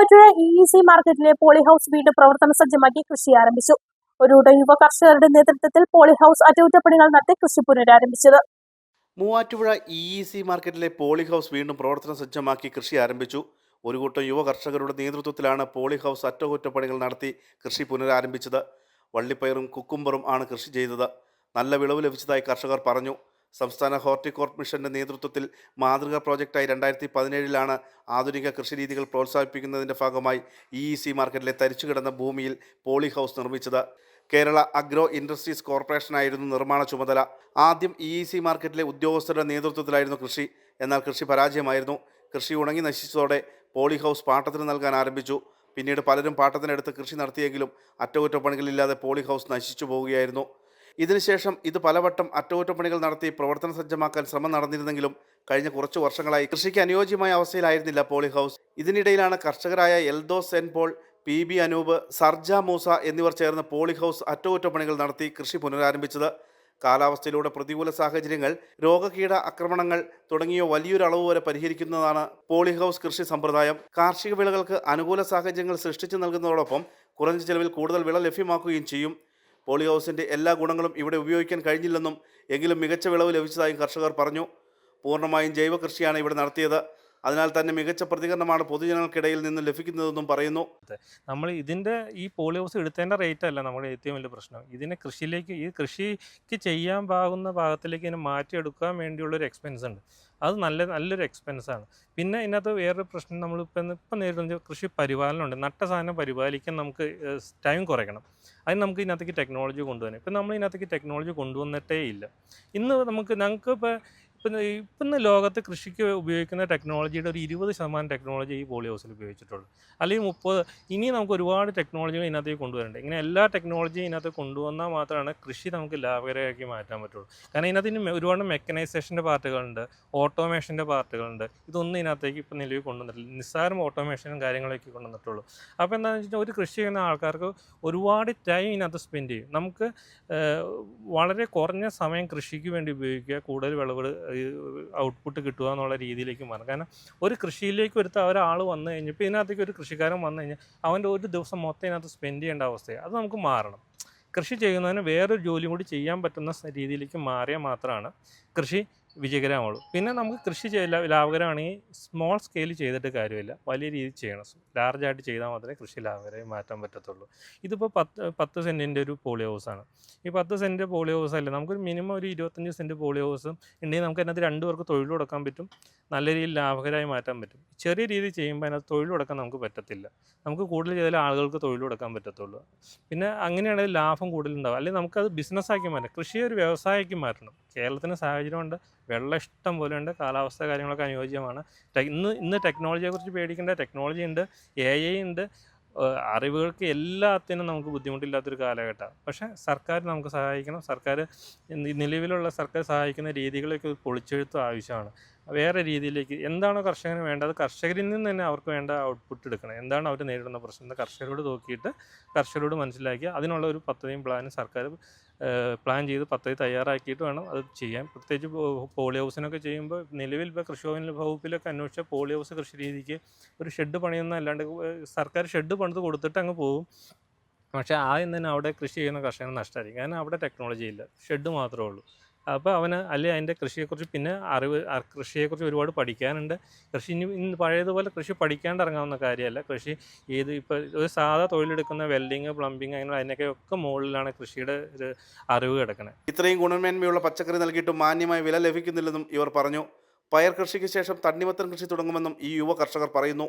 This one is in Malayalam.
മൂവാറ്റുപുഴ ഇ ഇ സി മാർക്കറ്റിലെ പോളി ഹൗസ് വീണ്ടും പ്രവർത്തന സജ്ജമാക്കി കൃഷി ആരംഭിച്ചു. ഒരു യുവ കർഷകരുടെ നേതൃത്വത്തിൽ പോളി ഹൗസ് അറ്റകുറ്റപ്പണികൾ നടത്തി കൃഷി പുനരാരംഭിച്ചത്. മൂവാറ്റുപുഴ ഇ ഇ സി മാർക്കറ്റിലെ പോളി ഹൗസ് വീണ്ടും പ്രവർത്തന സജ്ജമാക്കി കൃഷി ആരംഭിച്ചു. ഒരു കൂട്ടം യുവ കർഷകരുടെ നേതൃത്വത്തിലാണ് പോളി ഹൗസ് അറ്റകുറ്റപ്പണികൾ നടത്തി കൃഷി പുനരാരംഭിച്ചത്. വള്ളിപ്പയറും കുക്കുംബറും ആണ് കൃഷി ചെയ്തത്. നല്ല വിളവ് ലഭിച്ചതായി കർഷകർ പറഞ്ഞു. സംസ്ഥാന ഹോർട്ടിക്കോർപ്പ് മിഷന്റെ നേതൃത്വത്തിൽ മാതൃകാ പ്രോജക്റ്റായി രണ്ടായിരത്തി പതിനേഴിലാണ് ആധുനിക കൃഷിരീതികൾ പ്രോത്സാഹിപ്പിക്കുന്നതിന്റെ ഭാഗമായി ഇ ഇ സി മാർക്കറ്റിലെ തരിച്ചുകിടന്ന ഭൂമിയിൽ പോളി ഹൗസ് നിർമ്മിച്ചത്. കേരള അഗ്രോ ഇൻഡസ്ട്രീസ് കോർപ്പറേഷനായിരുന്നു നിർമ്മാണ ചുമതല. ആദ്യം ഇ ഇ സി മാർക്കറ്റിലെ ഉദ്യോഗസ്ഥരുടെ നേതൃത്വത്തിലായിരുന്നു കൃഷി. എന്നാൽ കൃഷി പരാജയമായിരുന്നു. കൃഷി ഉണങ്ങി നശിച്ചതോടെ പോളി ഹൗസ് പാട്ടത്തിന് നൽകാൻ ആരംഭിച്ചു. പിന്നീട് പലരും പാട്ടത്തിനെടുത്ത് കൃഷി നടത്തിയെങ്കിലും അറ്റകുറ്റപ്പണികളില്ലാതെ പോളി ഹൗസ് നശിച്ചു പോവുകയായിരുന്നു. ഇതിനുശേഷം ഇത് പലവട്ടം അറ്റകുറ്റപ്പണികൾ നടത്തി പ്രവർത്തന സജ്ജമാക്കാൻ ശ്രമം നടന്നിരുന്നെങ്കിലും കഴിഞ്ഞ കുറച്ച് വർഷങ്ങളായി കൃഷിക്ക് അനുയോജ്യമായ അവസ്ഥയിലായിരുന്നില്ല പോളി ഹൗസ്. ഇതിനിടയിലാണ് കർഷകരായ Eldho Sen Paul P B Anoop Sarja Moosa എന്നിവർ ചേർന്ന് പോളി ഹൗസ് അറ്റകുറ്റപ്പണികൾ നടത്തി കൃഷി പുനരാരംഭിച്ചത്. കാലാവസ്ഥയിലൂടെ പ്രതികൂല സാഹചര്യങ്ങൾ രോഗകീട ആക്രമണങ്ങൾ തുടങ്ങിയ വലിയൊരു അളവ് വരെ പരിഹരിക്കുന്നതാണ് പോളി ഹൗസ് കൃഷി സമ്പ്രദായം. കാർഷിക വിളകൾക്ക് അനുകൂല സാഹചര്യങ്ങൾ സൃഷ്ടിച്ചു നൽകുന്നതോടൊപ്പം കുറഞ്ഞ ചെലവിൽ കൂടുതൽ വിള ലഭ്യമാക്കുകയും ചെയ്യും. പോളി ഹൗസിന്റെ എല്ലാ ഗുണങ്ങളും ഇവിടെ ഉപയോഗിക്കാൻ കഴിഞ്ഞില്ലെന്നും എങ്കിലും മികച്ച വിളവ് ലഭിച്ചതായും കർഷകർ പറഞ്ഞു. പൂർണമായും ജൈവ കൃഷിയാണ് ഇവിടെ നടത്തിയത്. അതിനാൽ തന്നെ മികച്ച പ്രതികരണമാണ് പൊതുജനങ്ങൾക്കിടയിൽ നിന്ന് ലഭിക്കുന്നതെന്നും പറയുന്നു. നമ്മൾ ഇതിന്റെ ഈ പോളിഹൗസ് എടുത്തതിന്റെ റേറ്റ് അല്ല നമ്മുടെ ഏറ്റവും വലിയ പ്രശ്നം. ഇതിനെ കൃഷിയിലേക്ക് ഈ കൃഷിക്ക് ചെയ്യാൻ പാകുന്ന ഭാഗത്തിലേക്ക് ഇതിനെ മാറ്റിയെടുക്കാൻ വേണ്ടിയുള്ളൊരു എക്സ്പെൻസ് ഉണ്ട്. അത് നല്ല നല്ലൊരു എക്സ്പെൻസാണ് പിന്നെ ഇതിനകത്ത് വേറൊരു പ്രശ്നം നമ്മളിപ്പോൾ ഇപ്പം നേരിടുന്ന കൃഷി പരിപാലനമുണ്ട് നട്ട സാധനം പരിപാലിക്കാൻ നമുക്ക് ടൈം കുറയ്ക്കണം. അതിന് നമുക്ക് ഇതിനകത്തേക്ക് ടെക്നോളജി കൊണ്ടുവരണം ഇപ്പം നമ്മൾ ഇതിനകത്തേക്ക് ടെക്നോളജി കൊണ്ടുവന്നിട്ടേ ഇല്ല. ഇന്ന് നമുക്ക് ഞങ്ങൾക്ക് ഇപ്പോൾ ഇപ്പം ഇപ്പം ഇന്ന് ലോകത്ത് കൃഷിക്ക് ഉപയോഗിക്കുന്ന ടെക്നോളജിയുടെ ഒരു ഇരുപത് ശതമാനം ടെക്നോളജി ഈ പോളി ഹൗസിൽ ഉപയോഗിച്ചിട്ടുള്ളൂ. അല്ലെങ്കിൽ മുപ്പത് ഇനി നമുക്ക് ഒരുപാട് ടെക്നോളജികൾ ഇതിനകത്തേക്ക് കൊണ്ടുവരേണ്ടത് ഇങ്ങനെ എല്ലാ ടെക്നോളജിയും ഇതിനകത്ത് കൊണ്ടുവന്നാൽ മാത്രമാണ് കൃഷി നമുക്ക് ലാഭകരമാക്കി മാറ്റാൻ പറ്റുള്ളൂ. കാരണം ഇതിനകത്ത് ഇനി ഒരുപാട് മെക്കനൈസേഷന്റെ പാർട്ടുകളുണ്ട് ഓട്ടോമേഷന്റെ പാർട്ടുകളുണ്ട്. ഇതൊന്നും ഇതിനകത്തേക്ക് ഇപ്പം നിലവിൽ കൊണ്ടുവന്നിട്ടില്ല. നിസ്സാരം ഓട്ടോമേഷനും കാര്യങ്ങളൊക്കെ കൊണ്ടുവന്നിട്ടുള്ളൂ. അപ്പോൾ എന്താണെന്ന് വെച്ചാൽ ഒരു കൃഷി ചെയ്യുന്ന ആൾക്കാർക്ക് ഒരുപാട് ടൈം ഇതിനകത്ത് സ്പെൻഡ് ചെയ്യും. നമുക്ക് വളരെ കുറഞ്ഞ സമയം കൃഷിക്ക് വേണ്ടി ഉപയോഗിക്കുക കൂടുതൽ വിളവ് ഔട്ട്പുട്ട് കിട്ടുക എന്നുള്ള രീതിയിലേക്ക് മാറും. കാരണം ഒരു കൃഷിയിലേക്ക് ഒരുത്ത ഒരാൾ വന്നു കഴിഞ്ഞപ്പോൾ ഇതിനകത്തേക്ക് ഒരു കൃഷിക്കാരൻ വന്നു കഴിഞ്ഞാൽ അവന്റെ ഒരു ദിവസം മൊത്തം ഇതിനകത്ത് സ്പെൻഡ് ചെയ്യേണ്ട അവസ്ഥയാണ് അത് നമുക്ക് മാറണം. കൃഷി ചെയ്യുന്നതിന് വേറൊരു ജോലിയും കൂടി ചെയ്യാൻ പറ്റുന്ന രീതിയിലേക്ക് മാറിയാൽ മാത്രമാണ് കൃഷി വിജയകരമാവുള്ളൂ. പിന്നെ നമുക്ക് കൃഷി ചെയ്യില്ല ലാഭകരമാണെങ്കിൽ സ്മോൾ സ്കെയിൽ ചെയ്തിട്ട് കാര്യമില്ല. വലിയ രീതിയിൽ ചെയ്യണം. ലാർജായിട്ട് ചെയ്താൽ മാത്രമേ കൃഷി ലാഭകരമായി മാറ്റാൻ പറ്റത്തുള്ളൂ. ഇതിപ്പോൾ പത്ത് പത്ത് സെന്റിന്റെ ഒരു പോളി ഹൗസാണ് ഈ പത്ത് സെന്റ് പോളി ഹൗസ് അല്ലേ? നമുക്കൊരു മിനിമം ഒരു ഇരുപത്തഞ്ച് സെന്റ് പോളി ഹൗസും ഉണ്ടെങ്കിൽ നമുക്ക് അതിനകത്ത് രണ്ട് പേർക്ക് തൊഴിൽ കൊടുക്കാൻ പറ്റും. നല്ല രീതിയിൽ ലാഭകരമായി മാറ്റാൻ പറ്റും. ചെറിയ രീതിയിൽ ചെയ്യുമ്പോൾ അതിനകത്ത് തൊഴിൽ കൊടുക്കാൻ നമുക്ക് പറ്റത്തില്ല. നമുക്ക് കൂടുതൽ ചെയ്താൽ ആളുകൾക്ക് തൊഴിൽ കൊടുക്കാൻ പറ്റത്തുള്ളൂ. പിന്നെ അങ്ങനെയാണെങ്കിൽ ലാഭം കൂടുതലുണ്ടാവും. അല്ലെങ്കിൽ നമുക്കത് ബിസിനസ്സാക്കി മാറ്റാം കൃഷിയെ ഒരു വ്യവസായമാക്കി മാറ്റണം. കേരളത്തിന് സാഹചര്യമുണ്ട് വെള്ളം ഇഷ്ടം പോലെ ഉണ്ട്. കാലാവസ്ഥ കാര്യങ്ങളൊക്കെ അനുയോജ്യമാണ്. ഇന്ന് ഇന്ന് ടെക്നോളജിയെക്കുറിച്ച് പേടിക്കേണ്ട ടെക്നോളജി ഉണ്ട് എ ഐ ഉണ്ട്. അറിവുകൾക്ക് എല്ലാത്തിനും നമുക്ക് ബുദ്ധിമുട്ടില്ലാത്തൊരു കാലഘട്ടമാണ് പക്ഷേ സർക്കാർ നമുക്ക് സഹായിക്കണം. സർക്കാർ നിലവിലുള്ള സർക്കാർ സഹായിക്കുന്ന രീതികളൊക്കെ പൊളിച്ചെഴുത്തും ആവശ്യമാണ്. വേറെ രീതിയിലേക്ക് എന്താണോ കർഷകന് വേണ്ടത് കർഷകരിൽ നിന്ന് തന്നെ അവർക്ക് വേണ്ട ഔട്ട്പുട്ട് എടുക്കണം. എന്താണ് അവർ നേരിടുന്ന പ്രശ്നം കർഷകരോട് നോക്കിയിട്ട് കർഷകരോട് മനസ്സിലാക്കി അതിനുള്ള ഒരു പദ്ധതിയും പ്ലാനും സർക്കാർ പ്ലാൻ ചെയ്ത് പദ്ധതി തയ്യാറാക്കിയിട്ട് വേണം അത് ചെയ്യാൻ. പ്രത്യേകിച്ച് പോളി ഹൗസിനൊക്കെ ചെയ്യുമ്പോൾ നിലവിൽ ഇപ്പോൾ കൃഷി വകുപ്പിലൊക്കെ അന്വേഷിച്ച പോളി ഹൗസ് കൃഷി രീതിക്ക് ഒരു ഷെഡ് പണിയൊന്നും അല്ലാണ്ട് സർക്കാർ ഷെഡ് പണിത് കൊടുത്തിട്ട് അങ്ങ് പോകും. പക്ഷേ ആദ്യം തന്നെ അവിടെ കൃഷി ചെയ്യുന്ന കർഷകന് നഷ്ടമായിരിക്കും. കാരണം അവിടെ ടെക്നോളജി ഇല്ല. ഷെഡ് മാത്രമേ ഉള്ളൂ. അപ്പോൾ അവന് അല്ലെങ്കിൽ അതിന്റെ കൃഷിയെക്കുറിച്ച് പിന്നെ അറിവ് കൃഷിയെക്കുറിച്ച് ഒരുപാട് പഠിക്കാനുണ്ട്. കൃഷി ഇനി ഇന്ന് പഴയതുപോലെ കൃഷി പഠിക്കാണ്ട് ഇറങ്ങാവുന്ന കാര്യമല്ല. കൃഷി ഏത് ഇപ്പോൾ ഒരു സാധാ തൊഴിലെടുക്കുന്ന വെൽഡിങ് പ്ലംബിങ് അങ്ങനെ അതിനൊക്കെ ഒക്കെ മുകളിലാണ് കൃഷിയുടെ ഒരു അറിവ് കിടക്കുന്നത് ഇത്രയും ഗുണമേന്മയുള്ള പച്ചക്കറി നൽകിയിട്ടും മാന്യമായ വില ലഭിക്കുന്നില്ലെന്നും ഇവർ പറഞ്ഞു. പയർ കൃഷിക്ക് ശേഷം തണ്ണിമത്തൻ കൃഷി തുടങ്ങുമെന്നും ഈ യുവ കർഷകർ പറയുന്നു.